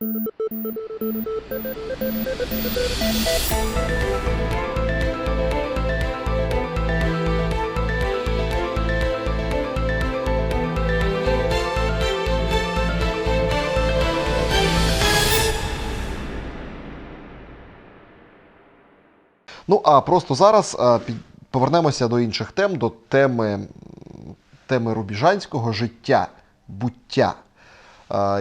Ну а просто зараз повернемося до інших тем, до теми, теми рубіжанського життя, буття.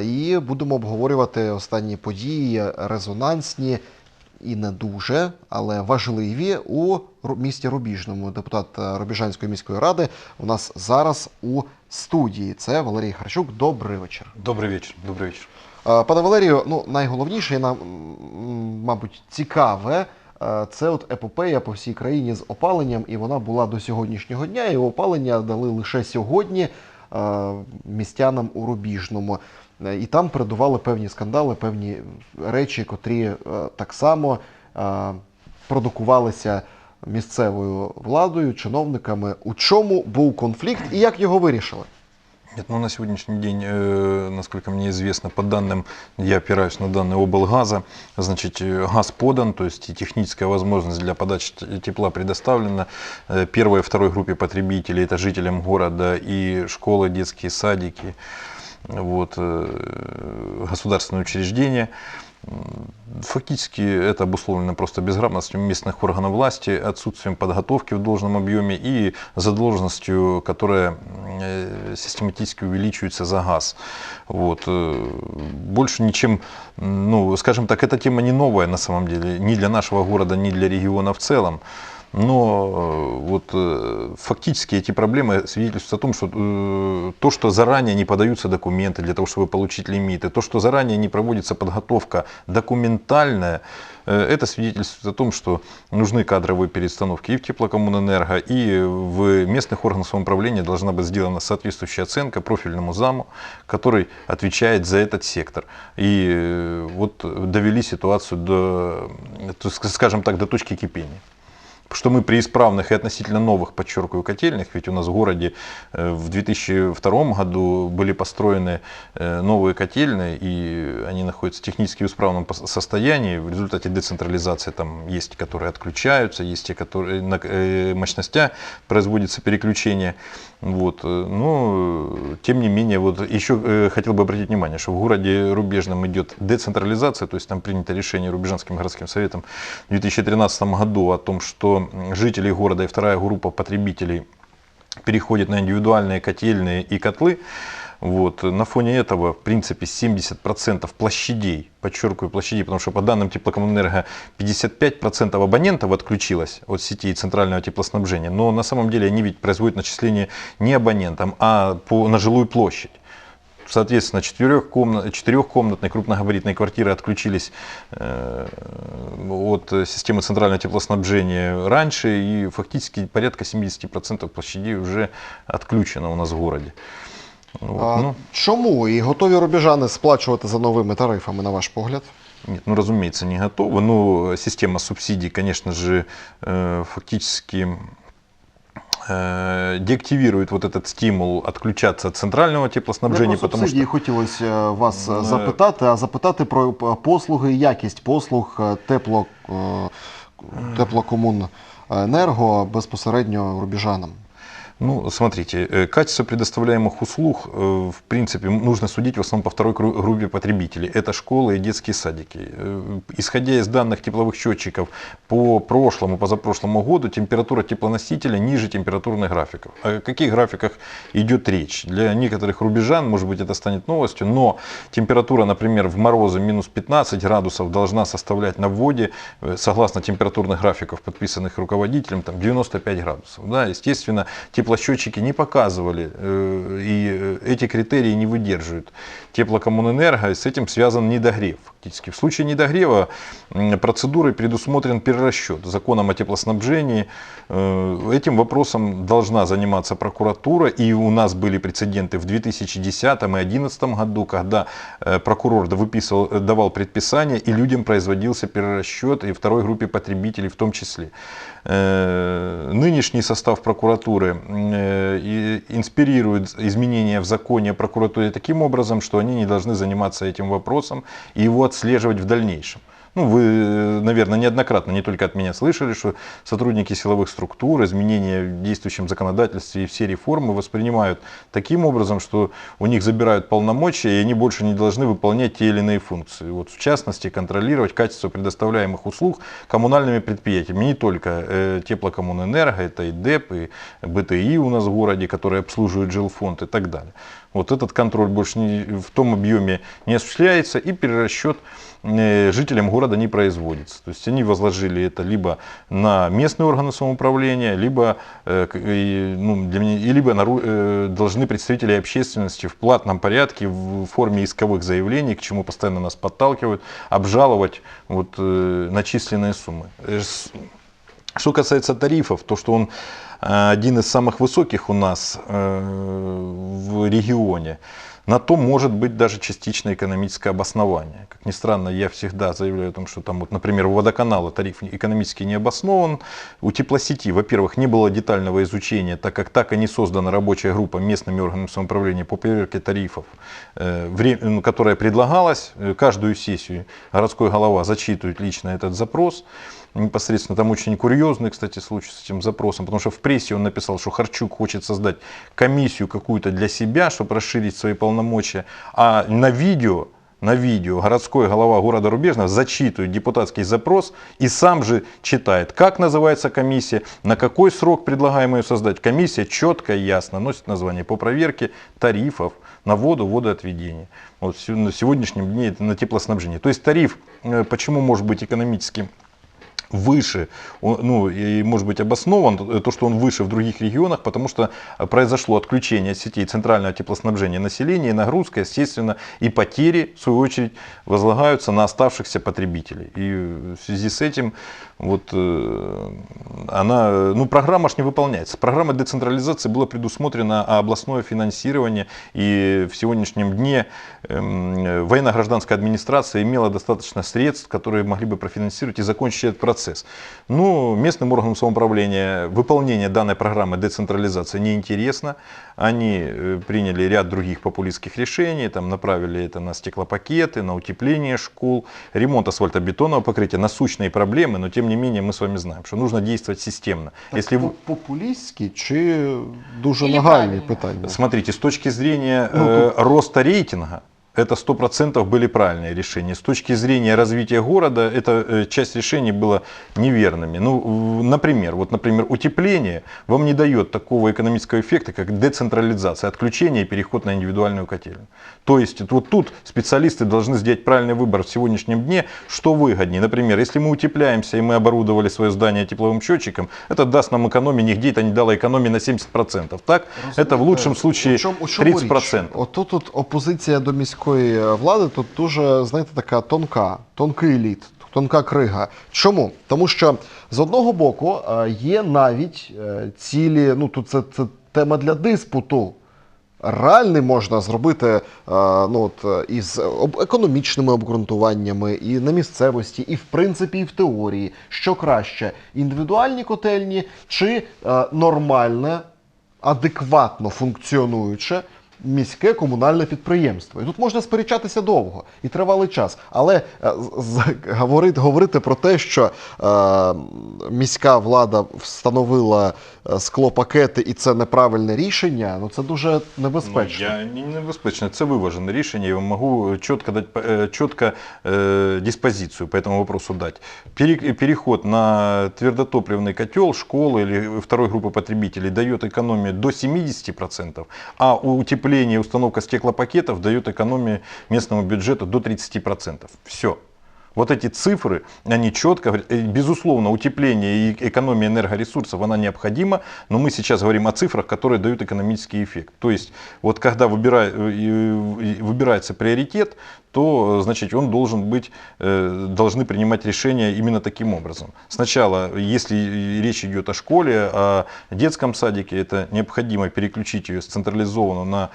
І будемо обговорювати останні події, резонансні і не дуже, але важливі у місті Рубіжному. Депутат е, Рубіжанської міської ради у нас зараз у студії. Це Валерій Харчук. Добрий вечір. Добрый вечер, добрый вечер. Е, Пане Валерію, ну найголовніше і нам, мабуть, цікаве. е, Це от епопея по всій країні з опаленням, і вона була до сьогоднішнього дня. І опалення дали лише сьогодні містянам у Рубіжному. Е, І там передували певні скандали, певні речі, котрі е, так само е, продукувалися місцевою владою, чиновниками. У чому був конфлікт і як його вирішили? Нет, ну на сегодняшний день, э, насколько мне известно, по данным, я опираюсь на данные облгаза, значит, э, газ подан, то есть и техническая возможность для подачи тепла предоставлена э, первой и второй группе потребителей, это жителям города и школы, детские садики, вот, государственные учреждения. Фактически это обусловлено просто безграмотностью местных органов власти, отсутствием подготовки в должном объеме и задолженностью, которая э, систематически увеличивается за газ. Вот. э, Больше ничем, ну, скажем так, эта тема не новая на самом деле, ни для нашего города, ни для региона в целом. Но э, вот э, фактически эти проблемы свидетельствуют о том, что э, то, что заранее не подаются документы для того, чтобы получить лимиты, то, что заранее не проводится подготовка документальная, это свидетельствует о том, что нужны кадровые перестановки и в теплокоммунэнерго, и в местных органах самоуправления должна быть сделана соответствующая оценка профильному заму, который отвечает за этот сектор. И вот довели ситуацию до, скажем так, до точки кипения что мы при исправных и относительно новых, подчеркиваю, котельных, ведь у нас в городе э, в 2002 году были построены э, новые котельные, и они находятся в технически исправном состоянии. В результате децентрализации там есть, которые отключаются, есть те, которые на э, мощностя производится переключение. Вот. э, Но, э, тем не менее, вот еще э, хотел бы обратить внимание, что в городе Рубежном идет децентрализация, то есть там принято решение Рубежанским городским советом в 2013 году о том, что жители города и вторая группа потребителей переходит на индивидуальные котельные и котлы. Вот. На фоне этого, в принципе, 70% площадей, подчеркиваю площадей, потому что по данным теплокоммунэнерго 55% абонентов отключилось от сетей центрального теплоснабжения, но на самом деле они ведь производят начисление не абонентам, а по, на жилую площадь. Соответственно, четырехкомнат- четырехкомнатные крупногабаритные квартиры отключились э, от системы центрального теплоснабжения раньше, и фактически порядка 70% площадей уже отключено у нас в городе. Вот, А, ну, Чому і готові рубіжани сплачувати за новими тарифами, на ваш погляд? Нет, ну разумеется, не готово. Но система субсидий, конечно же, э, фактически э, деактивирует вот этот стимул отключаться от центрального теплоснабжения, Не про потому что субсидії хотілося е, вас е, Ну, запитати, а запитати про п- послуги, якість послуг е, тепло, е, теплокомуненерго безпосередньо рубіжанам. Ну, смотрите, э, качество предоставляемых услуг, э, в принципе, нужно судить в основном по второй группе потребителей. Это школы и детские садики. Э, Исходя из данных тепловых счетчиков по прошлому, позапрошлому году, температура теплоносителя ниже температурных графиков. О каких графиках идет речь? Для некоторых рубежан, может быть, это станет новостью, но температура, например, в морозы минус 15 градусов должна составлять на вводе, согласно температурных графиков, подписанных руководителем, там 95 градусов. Да, естественно, теплосчетчики не показывали, э, и э, эти критерии не выдерживают. Теплокоммунэнерго, с этим связан недогрев. Фактически. В случае недогрева процедурой предусмотрен перерасчет законом о теплоснабжении. Э, Этим вопросом должна заниматься прокуратура, и у нас были прецеденты в 2010 и 2011 году, когда прокурор выписывал, давал предписание, и людям производился перерасчет, и второй группе потребителей в том числе. Нынешний состав прокуратуры инспирирует изменения в законе о прокуратуре таким образом, что они не должны заниматься этим вопросом и его отслеживать в дальнейшем. Ну, вы, э, наверное, неоднократно, не только от меня слышали, что сотрудники силовых структур изменения в действующем законодательстве и все реформы воспринимают таким образом, что у них забирают полномочия, и они больше не должны выполнять те или иные функции. Вот, в частности, контролировать качество предоставляемых услуг коммунальными предприятиями. Не только э, теплокоммунэнерго, это и ДЭП, и БТИ у нас в городе, которые обслуживают жилфонд и так далее. Вот этот контроль больше не, в том объеме не осуществляется, и перерасчет э, жителям города не производится. То есть они возложили это либо на местные органы самоуправления, либо, э, ну, для меня, либо нару- э, должны представители общественности в платном порядке в форме исковых заявлений, к чему постоянно нас подталкивают, обжаловать вот, начисленные суммы. Что касается тарифов, то что он э, один из самых высоких у нас э, в регионе, на то может быть даже частичное экономическое обоснование. Как ни странно, я всегда заявляю о том, что там, вот, например, у водоканала тариф экономически не обоснован. У теплосети, во-первых, не было детального изучения, так как так и не создана рабочая группа местными органами самоуправления по проверке тарифов, э, ну, которая предлагалась. Каждую сессию городской голова зачитывает лично этот запрос непосредственно. Там очень курьезный, кстати, случай с этим запросом, потому что в прессе он написал, что Харчук хочет создать комиссию какую-то для себя, чтобы расширить свои полномочия, а на видео на видео городской голова города Рубежного зачитывает депутатский запрос и сам же читает, как называется комиссия, на какой срок предлагаем ее создать. Комиссия четко и ясно носит название по проверке тарифов на воду, водоотведение. Вот на сегодняшнем дне это на теплоснабжение. То есть тариф, э, почему может быть экономически выше, он, ну и может быть обоснован э, то, что он выше в других регионах, потому что э, произошло отключение от сетей центрального теплоснабжения населения, и нагрузка, естественно, и потери, в свою очередь, возлагаются на оставшихся потребителей. И в связи с этим вот э, она, ну программа ж не выполняется. Программа децентрализации была предусмотрена областное финансирование, и в сегодняшнем дне эм, военно-гражданская администрация имела достаточно средств, которые могли бы профинансировать и закончить этот процесс Ну, местным органам самоуправления выполнение данной программы децентрализации неинтересно. Они э, приняли ряд других популистских решений, там, направили это на стеклопакеты, на утепление школ, ремонт асфальтобетонного покрытия, насущные проблемы, но тем не менее мы с вами знаем, что нужно действовать системно. Если вы- По- Популістські чи дуже Или нагальні правильні? питання? Смотрите, с точки зрения Ну, э, роста рейтинга, это 100% были правильные решения. С точки зрения развития города, эта э, часть решений была неверными. Ну, в- например, вот, например, утепление вам не дает такого экономического эффекта, как децентрализация, отключение и переход на индивидуальную котельную. То есть вот тут специалисты должны сделать правильный выбор в сегодняшнем дне, что выгоднее. Например, если мы утепляемся и мы оборудовали свое здание тепловым счетчиком, это даст нам экономию, нигде это не дало экономии на 70%. Так? Это в лучшем случае У чому- у чому річ? 30%. Отут тут опозиція до міської е, влади тут дуже, знаєте, така тонка, тонкий лід, тонка крига. Чому? Тому що з одного боку е, є навіть е, цілі, ну тут це, це тема для диспуту. Реальний можна зробити ну, от, із економічними обґрунтуваннями і на місцевості, і в принципі, і в теорії. Що краще, індивідуальні котельні чи нормальне, адекватно функціонуюче міське комунальне підприємство. І тут можна сперечатися довго і тривалий час. Але е, з- з- говорити, говорити про те, що е, міська влада встановила е, склопакети і це неправильне рішення, ну це дуже небезпечно. Ну, я не небезпечно. Це виважене рішення. Я вам можу чітко дати е, чітко е, диспозицію по этому вопросу дать. Пере- Переход на твердотопливный котел школы или второй группы потребителей дает экономию до 70%, а утепление и установка стеклопакетов дает экономию местному бюджету до 30%. Все. Вот эти цифры, они четко э, безусловно, утепление и экономия энергоресурсов, она необходима, но мы сейчас говорим о цифрах, которые дают экономический эффект. То есть, вот когда выбира- э, выбирается приоритет, то, значит, он должен быть, э, должны принимать решения именно таким образом. Сначала, если речь идет о школе, о детском садике, это необходимо переключить ее централизованно на,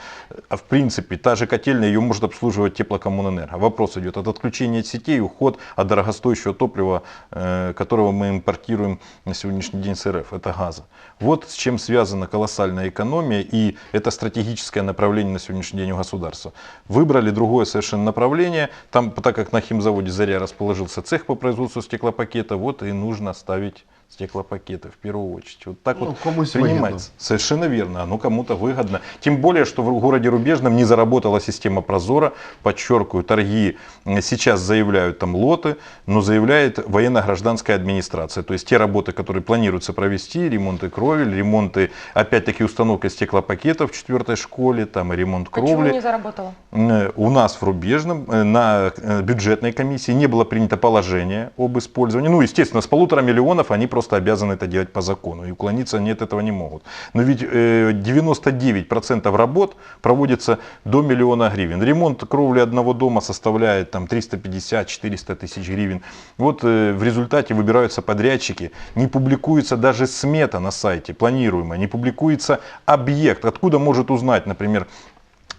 в принципе, та же котельная, ее может обслуживать теплокоммунэнерго. Вопрос идет от отключения от сетей, уход доход от дорогостоящего топлива, э, которого мы импортируем на сегодняшний день с РФ, это газа. Вот с чем связана колоссальная экономия, и это стратегическое направление на сегодняшний день у государства. Выбрали другое совершенно направление, там, так как на химзаводе «Заря» расположился цех по производству стеклопакета, вот и нужно ставить стеклопакеты в первую очередь. Вот так Ну, вот комусь принимается. Совершенно верно, оно кому-то выгодно. Тем более, что в городе Рубежном не заработала система Прозора. Подчеркиваю, торги м, сейчас заявляют там лоты, но заявляет военно-гражданская администрация. То есть те работы, которые планируется провести, ремонты кровель, ремонты, опять-таки установка стеклопакетов в четвертой школе, там и ремонт Почему кровли. не заработала? Э, У нас в Рубежном э, на э, бюджетной комиссии не было принято положение об использовании. Ну, естественно, с полутора миллионов они просто обязаны это делать по закону. И уклониться они от этого не могут. Но ведь э, 99% работ проводится до миллиона гривен. Ремонт кровли одного дома составляет там 350-400 тысяч гривен. Вот э, в результате выбираются подрядчики. Не публикуется даже смета на сайте планируемая. Не публикуется объект. Откуда может узнать, например,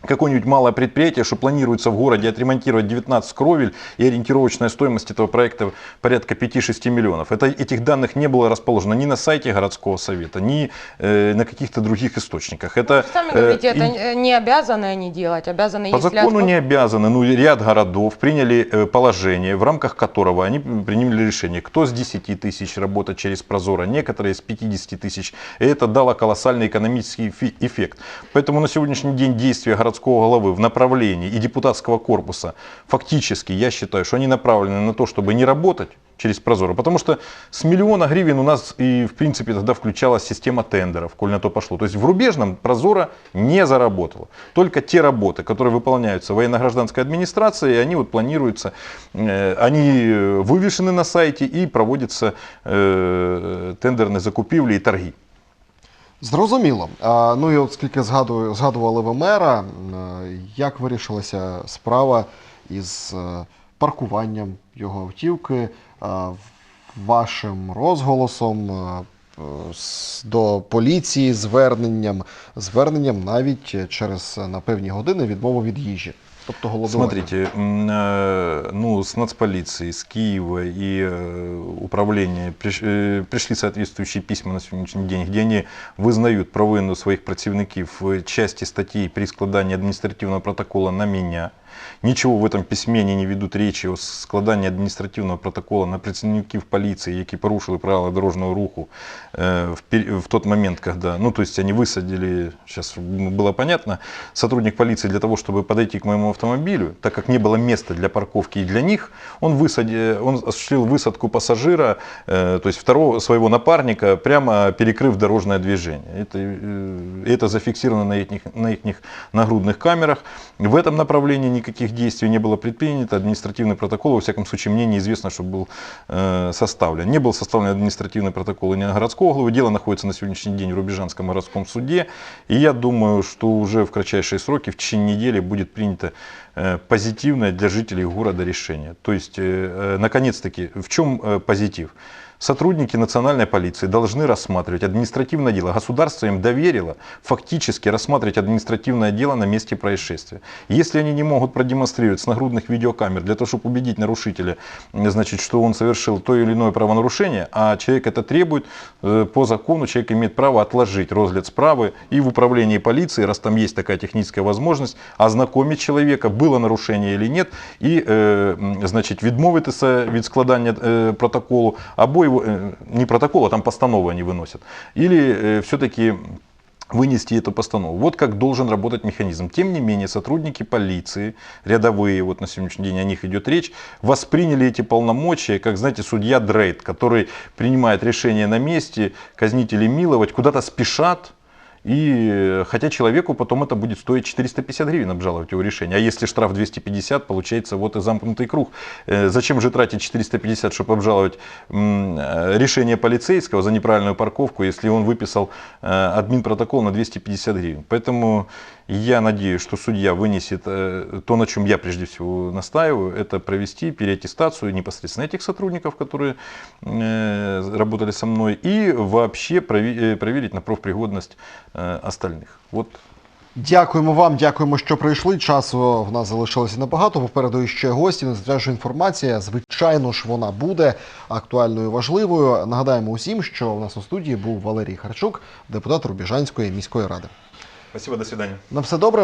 какое-нибудь малое предприятие, что планируется в городе отремонтировать 19 кровель, и ориентировочная стоимость этого проекта порядка 5-6 миллионов. Это, этих данных не было расположено ни на сайте городского совета, ни э, на каких-то других источниках. Это, Сами э, говорите, это и- э, не обязаны они делать, обязаны, по закону отпуск- не обязаны, ну ряд городов приняли э, положение, в рамках которого они приняли решение, кто с 10 тысяч работать через Прозоро, некоторые с 50 тысяч. И это дало колоссальный экономический эффект. Поэтому на сегодняшний день действия городского головы в направлении и депутатского корпуса фактически, я считаю, что они направлены на то, чтобы не работать через Прозоро. Потому что с миллиона гривен у нас и в принципе тогда включалась система тендеров, коль на то пошло. То есть в рубежном Прозоро не заработало. Только те работы, которые выполняются военно-гражданской администрацией, они вот планируются, э, они э, вывешены на сайте и проводятся э, тендерные закупівлі і торги. Зрозуміло. А, ну і от скільки згадую, згадували ви мера, м, е, як вирішилася справа із е, паркуванням його автівки, е, вашим розголосом е, до поліції, зверненням, зверненням навіть через на певні години відмову від їжі. Тобто голодування. Смотрите, ну, с нацполиции, с Киева и управления приш- пришли соответствующие письма на сегодняшний день, где они вызнают провину своих противников в части статей при складании административного протокола на меня Ничего в этом письме они не ведут речи о складании административного протокола на працівників полиции, які порушили правила дорожного руху э, в, пер- в тот момент, когда, ну, то есть они высадили, сейчас было понятно, сотрудник полиции для того, чтобы подойти к моему автомобилю, так как не было места для парковки и для них, он, высади, он осуществил высадку пассажира, э, то есть второго своего напарника, прямо перекрыв дорожное движение. Это, э, это зафиксировано на их, на их нагрудных камерах. В этом направлении никаких действий не было предпринято. Административный протокол, во всяком случае, мне неизвестно, что был э, составлен. Не был составлен административный протокол и не на городского главы. Дело находится на сегодняшний день в Рубежанском городском суде. И я думаю, что уже в кратчайшие сроки, в течение недели, будет принято э, позитивное для жителей города решение. То есть, э, наконец-таки, в чем позитив? Сотрудники национальной полиции должны рассматривать административное дело. Государство им доверило фактически рассматривать административное дело на месте происшествия. Если они не могут продемонстрировать с нагрудных видеокамер для того, чтобы убедить нарушителя, значит, что он совершил то или иное правонарушение, а человек это требует, э, по закону человек имеет право отложить розгляд справы и в управлении полиции, раз там есть такая техническая возможность, ознакомить человека, было нарушение или нет, и, э, значит, відмовитися від складання э, протоколу, або его, э, не протокол, а там постанову они выносят, или э, все-таки вынести эту постанову. Вот как должен работать механизм. Тем не менее, сотрудники полиции, рядовые, вот на сегодняшний день о них идет речь, восприняли эти полномочия, как, знаете, судья Дрейд, который принимает решение на месте, казнить или миловать, куда-то спешат, и хотя человеку потом это будет стоить 450 гривен обжаловать его решение. А если штраф 250, получается вот и замкнутый круг. Э, Зачем же тратить 450, чтобы обжаловать э, решение полицейского за неправильную парковку, если он выписал э, админпротокол на 250 гривен. Поэтому я надеюсь, что судья вынесет то, на чем я прежде всего настаиваю, это провести переаттестацию непосредственно этих сотрудников, которые работали со мной, и вообще проверить на профпригодность э, остальных. Вот Дякуємо вам, дякуємо, що прийшли. Часу в нас залишилося небагато. Попереду ще гості. Незатряжна інформація. Звичайно ж, вона буде актуальною і важливою. Нагадаємо усім, що у нас у студії був Валерій Харчук, депутат Рубіжанської міської ради. Спасибо, до свидания. На все добре.